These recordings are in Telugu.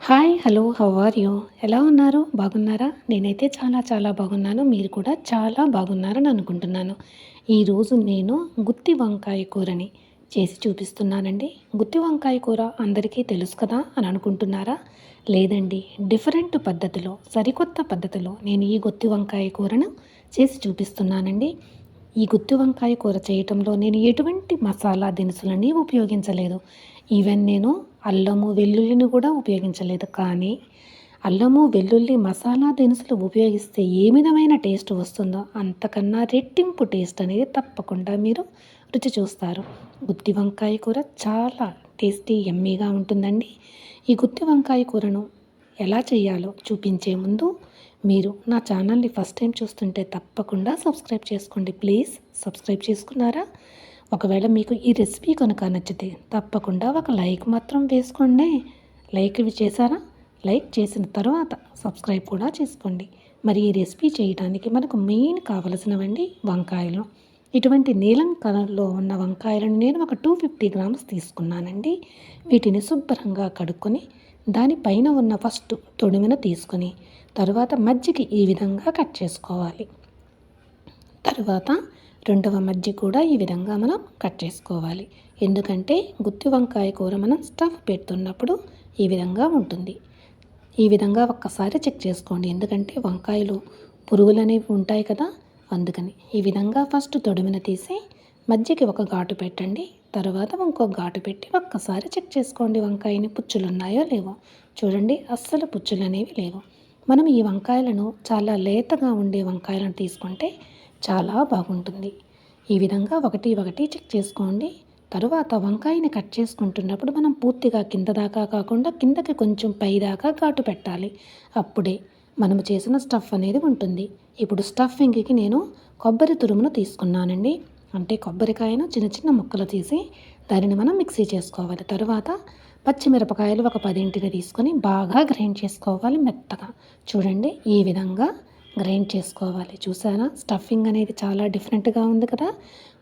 Hi hello how are you ఎలా ఉన్నారు? బాగున్నారా? నేనైతే చాలా చాలా బాగున్నాను. మీరు కూడా చాలా బాగున్నారని అనుకుంటున్నాను. ఈరోజు నేను గుత్తి వంకాయ కూరని చేసి చూపిస్తున్నానండి. గుత్తి వంకాయ కూర అందరికీ తెలుసు కదా అని అనుకుంటున్నారా? లేదండి. డిఫరెంట్ పద్ధతిలో సరికొత్త పద్ధతిలో నేను ఈ గుత్తి వంకాయ కూరను చేసి చూపిస్తున్నానండి. ఈ గుత్తి వంకాయ కూర చేయటంలో నేను ఎటువంటి మసాలా దినుసులని ఉపయోగించలేదు. ఈవెన్ నేను అల్లము వెల్లుల్లిని కూడా ఉపయోగించలేదు. కానీ అల్లము వెల్లుల్లి మసాలా దినుసులు ఉపయోగిస్తే ఏ విధమైన టేస్ట్ వస్తుందో అంతకన్నా రెట్టింపు టేస్ట్ అనేది తప్పకుండా మీరు రుచి చూస్తారు. గుత్తి వంకాయ కూర చాలా టేస్టీ ఎమ్మీగా ఉంటుందండి. ఈ గుత్తి వంకాయ కూరను ఎలా చేయాలో చూపించే ముందు మీరు నా ఛానల్ని ఫస్ట్ టైం చూస్తుంటే తప్పకుండా సబ్స్క్రైబ్ చేసుకోండి. ప్లీజ్ సబ్స్క్రైబ్ చేసుకున్నారా? ఒకవేళ మీకు ఈ రెసిపీ కనుక నచ్చితే తప్పకుండా ఒక లైక్ మాత్రం వేసుకోండి. లైక్ ఇవి చేశారా? లైక్ చేసిన తర్వాత సబ్స్క్రైబ్ కూడా చేసుకోండి. మరి ఈ రెసిపీ చేయడానికి మనకు మెయిన్ కావలసినవండి వంకాయలు. ఇటువంటి నీలం కలర్లో ఉన్న వంకాయలను నేను ఒక టూ ఫిఫ్టీ గ్రామ్స్ తీసుకున్నానండి. వీటిని శుభ్రంగా కడుక్కొని దానిపైన ఉన్న ఫస్ట్ తొడుమిన తీసుకొని తరువాత మజ్జికి ఈ విధంగా కట్ చేసుకోవాలి. తరువాత రెండవ మజ్జి కూడా ఈ విధంగా మనం కట్ చేసుకోవాలి. ఎందుకంటే గుత్తి వంకాయ కూర మనం స్టఫ్ పెడుతున్నప్పుడు ఈ విధంగా ఉంటుంది. ఈ విధంగా ఒక్కసారి చెక్ చేసుకోండి. ఎందుకంటే వంకాయలు పురుగులు అనేవి ఉంటాయి కదా అందుకని ఈ విధంగా ఫస్ట్ తొడిమిన తీసి మజ్జికి ఒక ఘాటు పెట్టండి. తర్వాత ఇంకొక ఘాటు పెట్టి ఒక్కసారి చెక్ చేసుకోండి వంకాయని పుచ్చులు ఉన్నాయో లేవో. చూడండి అస్సలు పుచ్చులు అనేవి లేవు. మనం ఈ వంకాయలను చాలా లేతగా ఉండే వంకాయలను తీసుకుంటే చాలా బాగుంటుంది. ఈ విధంగా ఒకటి ఒకటి చెక్ చేసుకోండి. తరువాత వంకాయని కట్ చేసుకుంటున్నప్పుడు మనం పూర్తిగా కింద దాకా కాకుండా కిందకి కొంచెం పై దాకా ఘాటు పెట్టాలి. అప్పుడే మనము చేసిన స్టఫ్ అనేది ఉంటుంది. ఇప్పుడు స్టఫింగ్కి నేను కొబ్బరి తురుమును తీసుకున్నానండి. అంటే కొబ్బరికాయను చిన్న చిన్న ముక్కలు తీసి దానిని మనం మిక్సీ చేసుకోవాలి. తరువాత పచ్చిమిరపకాయలు ఒక పదింటిని తీసుకొని బాగా గ్రైండ్ చేసుకోవాలి మెత్తగా. చూడండి ఈ విధంగా గ్రైండ్ చేసుకోవాలి. చూసారా? స్టఫింగ్ అనేది చాలా డిఫరెంట్గా ఉంది కదా?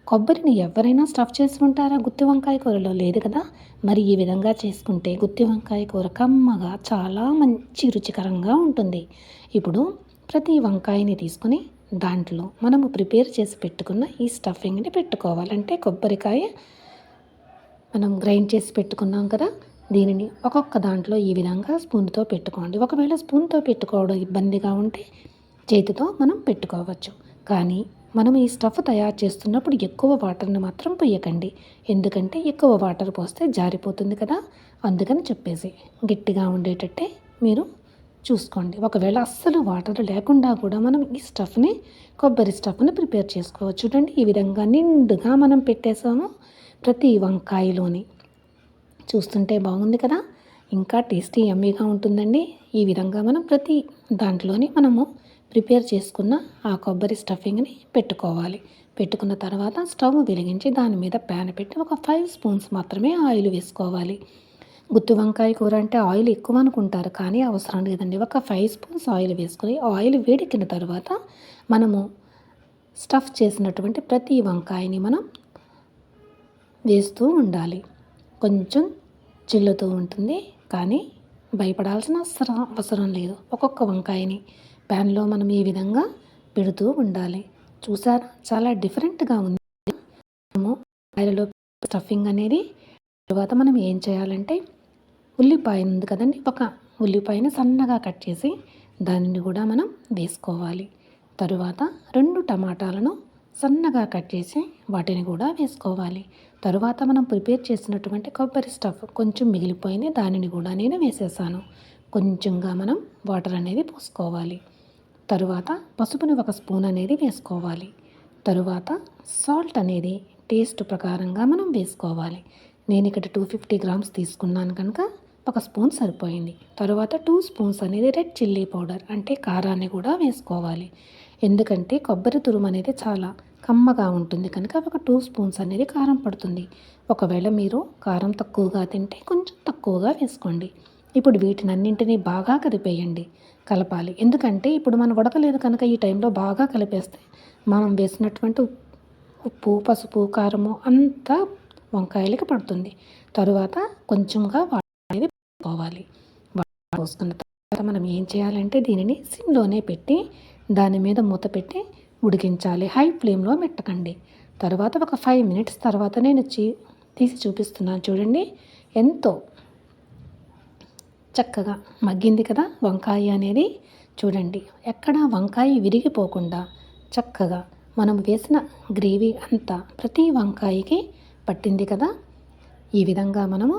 కొబ్బరిని ఎవరైనా స్టఫ్ చేసి ఉంటారా గుత్తి వంకాయ కూరలో? లేదు కదా? మరి ఈ విధంగా చేసుకుంటే గుత్తి వంకాయ కూర కమ్మగా చాలా మంచి రుచికరంగా ఉంటుంది. ఇప్పుడు ప్రతి వంకాయని తీసుకొని దాంట్లో మనము ప్రిపేర్ చేసి పెట్టుకున్న ఈ స్టఫింగ్ని పెట్టుకోవాలంటే కొబ్బరికాయ మనం గ్రైండ్ చేసి పెట్టుకున్నాం కదా? దీనిని ఒక్కొక్క దాంట్లో ఈ విధంగా స్పూన్తో పెట్టుకోండి. ఒకవేళ స్పూన్తో పెట్టుకోవడం ఇబ్బందిగా ఉంటే చేతితో మనం పెట్టుకోవచ్చు. కానీ మనం ఈ స్టఫ్ తయారు చేస్తున్నప్పుడు ఎక్కువ వాటర్ని మాత్రం పోయకండి. ఎందుకంటే ఎక్కువ వాటర్ పోస్తే జారిపోతుంది కదా. అందుకని చెప్పేసి గట్టిగా ఉండేటట్టే మీరు చూసుకోండి. ఒకవేళ అస్సలు వాటర్ లేకుండా కూడా మనం ఈ స్టఫ్ని కొబ్బరి స్టఫ్ని ప్రిపేర్ చేసుకోవచ్చు. చూడండి ఈ విధంగా నిండుగా మనం పెట్టేసాము ప్రతి వంకాయలోని చూస్తుంటే బాగుంది కదా? ఇంకా టేస్టీ ఎమ్మీగా ఉంటుందండి. ఈ విధంగా మనం ప్రతి దాంట్లోని మనము ప్రిపేర్ చేసుకున్న ఆ కొబ్బరి స్టఫింగ్ని పెట్టుకోవాలి. పెట్టుకున్న తర్వాత స్టవ్ వెలిగించి దాని మీద ప్యాన్ పెట్టి ఒక ఫైవ్ స్పూన్స్ మాత్రమే ఆయిల్ వేసుకోవాలి. గుత్తి వంకాయ కూర అంటే ఆయిల్ ఎక్కువ అనుకుంటారు కానీ అవసరం లేదండి. ఒక ఫైవ్ స్పూన్స్ ఆయిల్ వేసుకొని ఆయిల్ వేడెక్కిన తర్వాత మనము స్టఫ్ చేసినటువంటి ప్రతి వంకాయని మనం వేస్తూ ఉండాలి. కొంచెం చిల్లుతూ ఉంటుంది కానీ భయపడాల్సిన అవసరం అవసరం లేదు. ఒక్కొక్క వంకాయని ప్యాన్లో మనం ఈ విధంగా పెడుతూ ఉండాలి. చూసారా? చాలా డిఫరెంట్గా ఉంది. మనము వంకాయలలో స్టఫింగ్ అనేది తర్వాత మనం ఏం చేయాలంటే ఉల్లిపాయ ఉంది కదండి ఒక ఉల్లిపాయని సన్నగా కట్ చేసి దానిని కూడా మనం వేసుకోవాలి. తరువాత రెండు టమాటాలను సన్నగా కట్ చేసి వాటిని కూడా వేసుకోవాలి. తరువాత మనం ప్రిపేర్ చేసినటువంటి కొబ్బరి స్టఫ్ కొంచెం మిగిలిపోయింది. దానిని కూడా నేను వేసేసాను. కొంచెంగా మనం వాటర్ అనేది పోసుకోవాలి. తరువాత పసుపుని ఒక స్పూన్ అనేది వేసుకోవాలి. తరువాత సాల్ట్ అనేది టేస్ట్ ప్రకారంగా మనం వేసుకోవాలి. నేను ఇక్కడ టూ ఫిఫ్టీ గ్రామ్స్ తీసుకున్నాను కనుక ఒక స్పూన్ సరిపోయింది. తరువాత టూ స్పూన్స్ అనేది రెడ్ చిల్లీ పౌడర్ అంటే కారాన్ని కూడా వేసుకోవాలి. ఎందుకంటే కొబ్బరి తురుము అనేది చాలా కమ్మగా ఉంటుంది. కనుక ఒక టూ స్పూన్స్ అనేది కారం పడుతుంది. ఒకవేళ మీరు కారం తక్కువగా తింటే కొంచెం తక్కువగా వేసుకోండి. ఇప్పుడు వీటినన్నింటినీ బాగా కలిపేయండి. కలపాలి. ఎందుకంటే ఇప్పుడు మనం ఉడకలేదు కనుక ఈ టైంలో బాగా కలిపేస్తే మనం వేసినటువంటి ఉప్పు పసుపు కారము అంతా వంకాయలకి పడుతుంది. తరువాత కొంచెంగా అనేది పోవాలి పోసుకున్న తర్వాత మనం ఏం చేయాలంటే దీనిని సిమ్లోనే పెట్టి దాని మీద మూత పెట్టి ఉడికించాలి. హై ఫ్లేమ్లో పెట్టకండి తర్వాత ఒక ఫైవ్ మినిట్స్ తర్వాత నేను చీ తీసి చూపిస్తున్నాను చూడండి. ఎంతో చక్కగా మగ్గింది కదా వంకాయ అనేది. చూడండి ఎక్కడ వంకాయ విరిగిపోకుండా చక్కగా మనం వేసిన గ్రేవీ అంతా ప్రతి వంకాయకి పట్టింది కదా. ఈ విధంగా మనము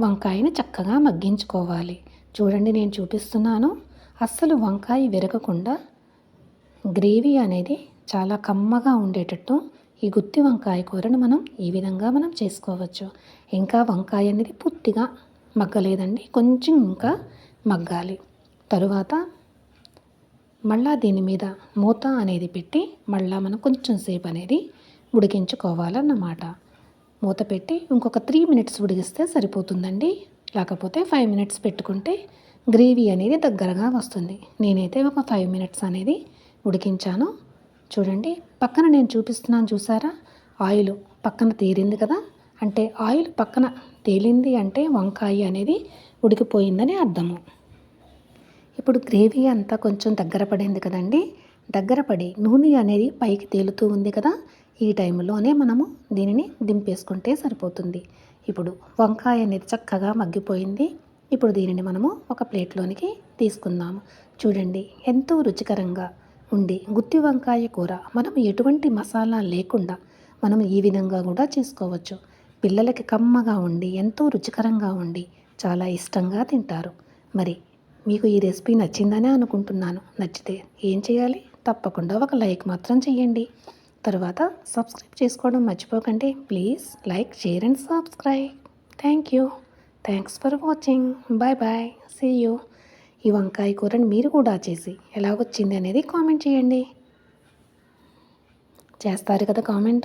వంకాయని చక్కగా మగ్గించుకోవాలి. చూడండి నేను చూపిస్తున్నాను. అస్సలు వంకాయ విరగకుండా గ్రేవీ అనేది చాలా కమ్మగా ఉండేటట్టు ఈ గుత్తి వంకాయ కూరను మనం ఈ విధంగా మనం చేసుకోవచ్చు. ఇంకా వంకాయ అనేది పూర్తిగా మగ్గలేదండి. కొంచెం ఇంకా మగ్గాలి. తరువాత మళ్ళా దీని మీద మూత అనేది పెట్టి మళ్ళా మనం కొంచెం సేపు అనేది ఉడికించుకోవాలన్నమాట. మూత పెట్టి ఇంకొక త్రీ మినిట్స్ ఉడికిస్తే సరిపోతుందండి. లేకపోతే ఫైవ్ మినిట్స్ పెట్టుకుంటే గ్రేవీ అనేది దగ్గరగా వస్తుంది. నేనైతే ఒక ఫైవ్ మినిట్స్ అనేది ఉడికించాను. చూడండి పక్కన నేను చూపిస్తున్నాను చూసారా? ఆయిల్ పక్కన తేలింది కదా? అంటే ఆయిల్ పక్కన తేలింది అంటే వంకాయ అనేది ఉడికిపోయిందని అర్థము. ఇప్పుడు గ్రేవీ అంతా కొంచెం దగ్గర పడింది కదండి. దగ్గర పడి నూనె అనేది పైకి తేలుతూ ఉంది కదా? ఈ టైంలోనే మనము దీనిని దింపేసుకుంటే సరిపోతుంది. ఇప్పుడు వంకాయ అనేది చక్కగా మగ్గిపోయింది. ఇప్పుడు దీనిని మనము ఒక ప్లేట్లోనికి తీసుకుందాము. చూడండి ఎంతో రుచికరంగా ఉండి గుత్తి వంకాయ కూర. మనం ఎటువంటి మసాలా లేకుండా మనం ఈ విధంగా కూడా చేసుకోవచ్చు. పిల్లలకి కమ్మగా ఉండి ఎంతో రుచికరంగా ఉండి చాలా ఇష్టంగా తింటారు. మరి మీకు ఈ రెసిపీ నచ్చిందనే అనుకుంటున్నాను. నచ్చితే ఏం చేయాలి? తప్పకుండా ఒక లైక్ మాత్రం చేయండి. తర్వాత సబ్స్క్రైబ్ చేసుకోవడం మర్చిపోకండి. Please like share and subscribe. Thank you. Thanks for watching bye bye see you ఈ వంకాయ కూరని మీరు కూడా చేసి ఎలా వచ్చింది అనేది కామెంట్ చేయండి. చేస్తారు కదా కామెంట్